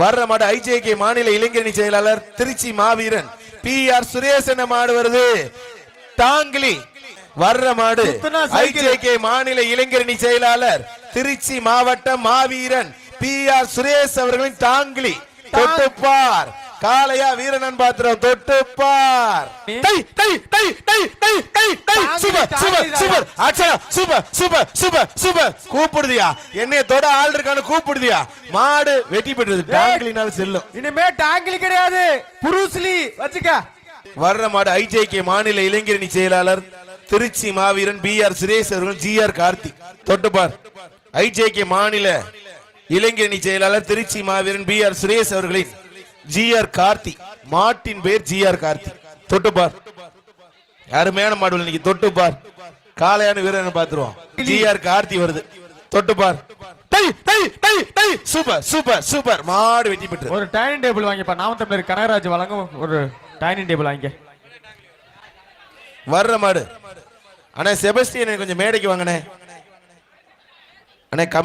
வர்ற மாடு ஐஜேகே மாநில இளைஞரணி செயலாளர் திருச்சி மாவீரன். பி ஆர் சுரேஷ் என மாடு வருது? டாங்கிலி. வர்ற மாடு. ஐஜேகே மாநில இளைஞரணி செயலாளர் திருச்சி மாவட்டம் மாவீரன். பி ஆர் சுரேஷ் அவர்களின் டாங்கிலி. தொட்டுப்பார். காளையா வீரனன் பாத்திரம் தொட்டுப்பார் டை டை டை டை டை டை டை சூப்பர் சூப்பர் சூப்பர் அச்சா சூப்பர் சூப்பர் சூப்பர் சூப்பர் கூப்பிடுதியா? என்னைய தொட ஆள் இருக்கான்னு கூப்பிடுதியா? மாடு வெட்டி பெற்றது டாங்கிலினால செல்லும் இனிமே டாங்கிலி கிடையாது. புரூஸ்லி வச்சுக்க. வர்ற மாடு ஐஜேகே மாநில இளைஞரணி செயலாளர் திருச்சி மாவீரன் பி ஆர் சுரேஷ் அவர்கள் ஜி ஆர் கார்த்திக் தொட்டுப்பார் ஐஜேகே மாநில இளைஞரணி செயலாளர் திருச்சி மாவீரன் பி ஆர் சுரேஷ் அவர்களின் ஜி ஆர் கார்த்திக் மாட்டின் பேர் ஜி ஆர் கார்த்திக் தொட்டுப்பார் அருமையான மாடு இன்னைக்கு தொட்டுப்பார் காளையான வீரன் பாத்துருவோம் ஜி ஆர் கார்த்தி வருது. தொட்டுப்பார் டை டை டை டை சூப்பர் சூப்பர் சூப்பர். மாடு வெட்டி பெற்று. ஒரு டைனிங் டேபிள் வாங்கிப்பா. நாமத்தமிழர் கனகராஜ் வழங்கும் ஒரு டைனிங் டேபிள் வாங்கிக்க. வர்ற மாடு. அண்ணா செபஸ்டியன் கொஞ்சம் மேடைக்கு வாங்கண்ணே. அண்ணே கம